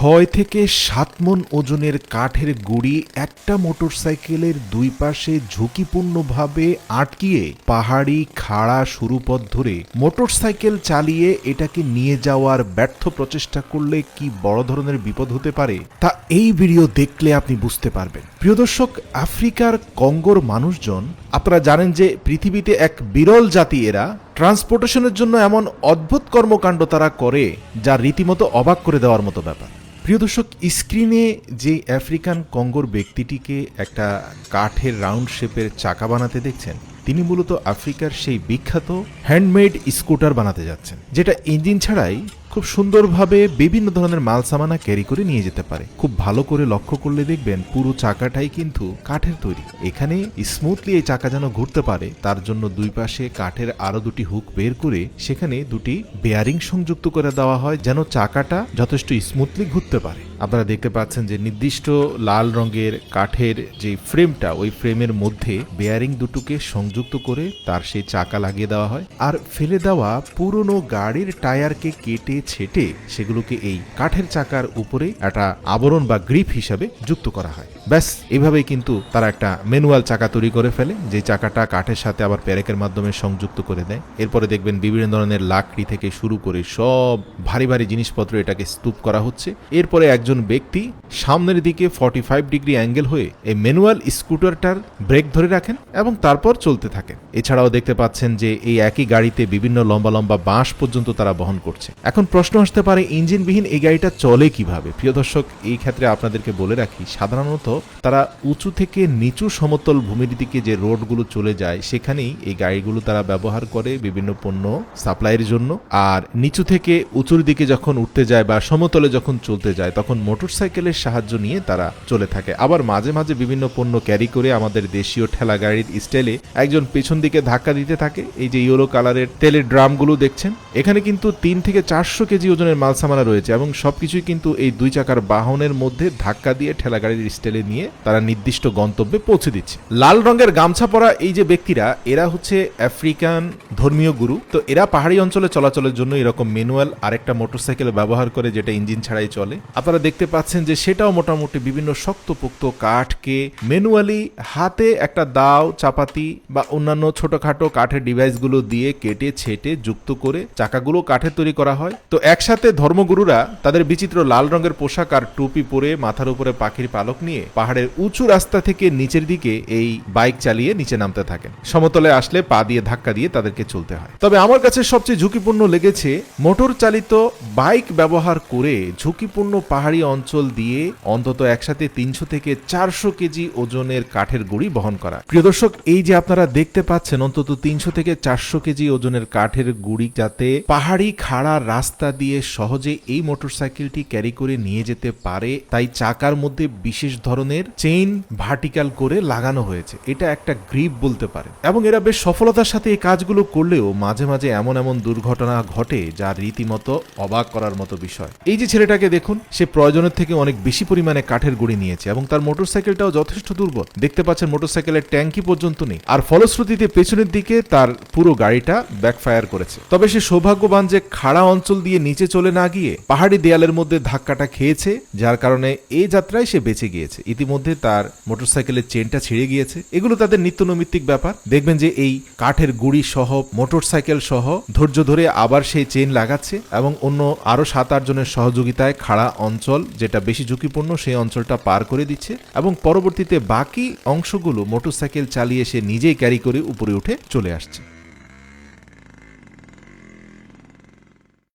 ছয় থেকে সাত মন ওজনের কাঠের গুড়ি একটা মোটরসাইকেলের দুই পাশে ঝুঁকিপূর্ণভাবে আটকিয়ে পাহাড়ি খাড়া শুরুপথ ধরে মোটরসাইকেল চালিয়ে এটাকে নিয়ে যাওয়ার ব্যর্থ প্রচেষ্টা করলে কি বড় ধরনের বিপদ হতে পারে? তা এই ভিডিও দেখলে আপনি বুঝতে পারবেন। প্রিয় দর্শক, আফ্রিকার কঙ্গোর মানুষজন, আপনারা জানেন যে পৃথিবীতে এক বিরল জাতি এরা। ট্রান্সপোর্টেশনের জন্য এমন অদ্ভুত কর্মকাণ্ড তারা করে, যা রীতিমতো অবাক করে দেওয়ার মতো ব্যাপার। প্রিয় দর্শক স্ক্রিনে যে আফ্রিকান কঙ্গোর ব্যক্তিটিকে একটা কাঠের রাউন্ড শেপের চাকা বানাতে দেখছেন, তিনি মূলত আফ্রিকার সেই বিখ্যাত হ্যান্ডমেড স্কুটার বানাতে যাচ্ছেন, যেটা ইঞ্জিন ছাড়াই খুব সুন্দরভাবে বিভিন্ন ধরনের মাল সামানা ক্যারি করে নিয়ে যেতে পারে। খুব ভালো করে লক্ষ্য করলে দেখবেন পুরো চাকাটাই কিন্তু কাঠের তৈরি। এখানে স্মুথলি এই চাকা যেন ঘুরতে পারে, তার জন্য দুই পাশে কাঠের আরও দুটি হুক বের করে সেখানে দুটি বেয়ারিং সংযুক্ত করে দেওয়া হয়, যেন চাকাটা যথেষ্ট স্মুথলি ঘুরতে পারে। আপনারা দেখতে পাচ্ছেন যে নির্দিষ্ট লাল রঙের কাঠের যে ফ্রেমটা, ওই ফ্রেমের মধ্যে বেয়ারিং দুটোকে সংযুক্ত করে তার সেই চাকা লাগিয়ে দেওয়া হয়। আর ফেলে দেওয়া পুরনো গাড়ির টায়ারকে কেটে ছেটে সেগুলোকে এই কাঠের চাকার উপরে একটা আবরণ বা গ্রিপ হিসাবে যুক্ত করা হয়। ব্যাস, এভাবেই কিন্তু তারা একটা ম্যানুয়াল চাকা তৈরি করে ফেলে, যে চাকাটা কাঠের সাথে আবার প্যারেকের মাধ্যমে সংযুক্ত করে দেয়। এরপরে দেখবেন বিভিন্ন ধরনের লাকড়ি থেকে শুরু করে সব ভারী ভারী জিনিসপত্র এটাকে স্তূপ করা হচ্ছে। এরপরে একজন ব্যক্তি সামনের দিকে ফর্টি ফাইভ ডিগ্রি অ্যাঙ্গেল হয়ে এই ম্যানুয়াল স্কুটারটার ব্রেক ধরে রাখেন এবং তারপর চলতে থাকেন। এছাড়াও দেখতে পাচ্ছেন যে এই একই গাড়িতে বিভিন্ন লম্বা লম্বা বাঁশ পর্যন্ত তারা বহন করছে। এখন প্রশ্ন আসতে পারে, ইঞ্জিনবিহীন এই গাড়িটা চলে কীভাবে? প্রিয় দর্শক, এই ক্ষেত্রে আপনাদেরকে বলে রাখি, সাধারণত তারা উঁচু থেকে নিচু সমতল ভূমির দিকে যে রোডগুলো চলে যায়, সেখানেই এই গাড়িগুলো তারা ব্যবহার করে বিভিন্ন পণ্য সাপ্লাইয়ের জন্য। আর নিচু থেকে উঁচুর দিকে যখন উঠতে যায় বা সমতলে যখন চলতে যায়, তখন মোটরসাইকেলের সাহায্য নিয়ে তারা চলে থাকে। আবার মাঝে মাঝে বিভিন্ন পণ্য ক্যারি করে আমাদের দেশীয় ঠেলা গাড়ির স্টাইলে একজন পেছন দিকে ধাক্কা দিতে থাকে। এই যে ইয়েলো কালারের তেলের ড্রামগুলো দেখছেন? এখানে কিন্তু তিন থেকে চারশো কেজি ওজনের মাল সামানা রয়েছে এবং সবকিছুই কিন্তু এই দুই চাকার বাহনের মধ্যে ধাক্কা দিয়ে ঠেলা গাড়ির স্টাইলে নিয়ে তারা নির্দিষ্ট গন্তব্যে পৌঁছে দিচ্ছে। লাল রঙের গামছা পরা এই যে ব্যক্তিরা, এরা হচ্ছে আফ্রিকান ধর্মীয় গুরু। তো এরা পাহাড়ি অঞ্চলে চলাচলের জন্য এরকম ম্যানুয়াল আরেকটা মোটরসাইকেল ব্যবহার করে যেটা ইঞ্জিন ছাড়াই চলে। আপনারা দেখতে পাচ্ছেন যে সেটাও মোটামুটি বিভিন্ন শক্তপোক্ত কাঠকে ম্যানুয়ালি হাতে একটা দাও, চাপাতি বা অন্যান্য ছোটখাটো কাঠের ডিভাইসগুলো দিয়ে কেটে, ছেটে, যুক্ত করে চাকাগুলো কাঠের তৈরি করা হয়। তো একসাথে ধর্মগুরুরা তাদের বিচিত্র লাল রঙের পোশাক আর টুপি পরে মাথার উপরে পাখির পালক নিয়ে পাহাড়ের উঁচু রাস্তা থেকে নিচের দিকে এই বাইক চালিয়ে নিচে নামতে থাকেন। সমতলে আসলে পা দিয়ে ধাক্কা দিয়ে তাদেরকে চলতে হয়। তবে আমার কাছে সবচেয়ে ঝুঁকিপূর্ণ লেগেছে মোটর চালিত বাইক ব্যবহার করে ঝুঁকিপূর্ণ পাহাড়ি অঞ্চল দিয়ে অন্তত একসাথে তিনশো থেকে চারশো কেজি ওজনের কাঠের গুড়ি বহন করা। প্রিয় দর্শক, এই যে আপনারা দেখতে পাচ্ছেন, অন্তত তিনশো থেকে চারশো কেজি ওজনের কাঠের গুড়ি যাতে পাহাড়ি খাড়া রাস্তা দিয়ে সহজে এই মোটরসাইকেলটি ক্যারি করে নিয়ে যেতে পারে, তাই চাকার মধ্যে বিশেষ ধরনের চেইন ভার্টিক্যাল করে লাগানো হয়েছে। এটা একটা গ্রিপ বলতে পারে এবং এরা বেশ সফলতার সাথে এই কাজগুলো করলেও মাঝে মাঝে এমন এমন দুর্ঘটনা ঘটে যা রীতিমতো অবাক করার মতো বিষয়। এই যে ছেলেটাকে দেখুন, সে প্রয়োজনের থেকে অনেক বেশি পরিমাণে কাঠের গুঁড়ি নিয়েছে এবং তার মোটরসাইকেলটাও যথেষ্ট দুর্বল। দেখতে পাচ্ছেন মোটরসাইকেলের ট্যাঙ্কি পর্যন্ত নেই। আর ফলশ্রুতিতে পেছনের দিকে তার পুরো গাড়িটা ব্যাকফায়ার করেছে। তবে সে সৌভাগ্যবান যে খাড়া অঞ্চল দিয়ে নিচে চলে না গিয়ে পাহাড়ি দেয়ালের মধ্যে ধাক্কাটা খেয়েছে, যার কারণে এই যাত্রায় সে বেঁচে গিয়েছে। ইতিমধ্যে তার মোটরসাইকেলের চেনটা ছিঁড়ে গিয়েছে। এগুলো তাদের নিত্য নৈমিত্তিক ব্যাপার। দেখবেন যে এই কাঠের গুড়ি সহ, মোটরসাইকেল সহ ধৈর্য ধরে আবার সেই চেন লাগাচ্ছে এবং অন্য আরও সাত আট জনের সহযোগিতায় খাড়া অঞ্চল যেটা বেশি ঝুঁকিপূর্ণ, সেই অঞ্চলটা পার করে দিচ্ছে এবং পরবর্তীতে বাকি অংশগুলো মোটরসাইকেল চালিয়ে সে নিজেই ক্যারি করে উপরে উঠে চলে আসছে।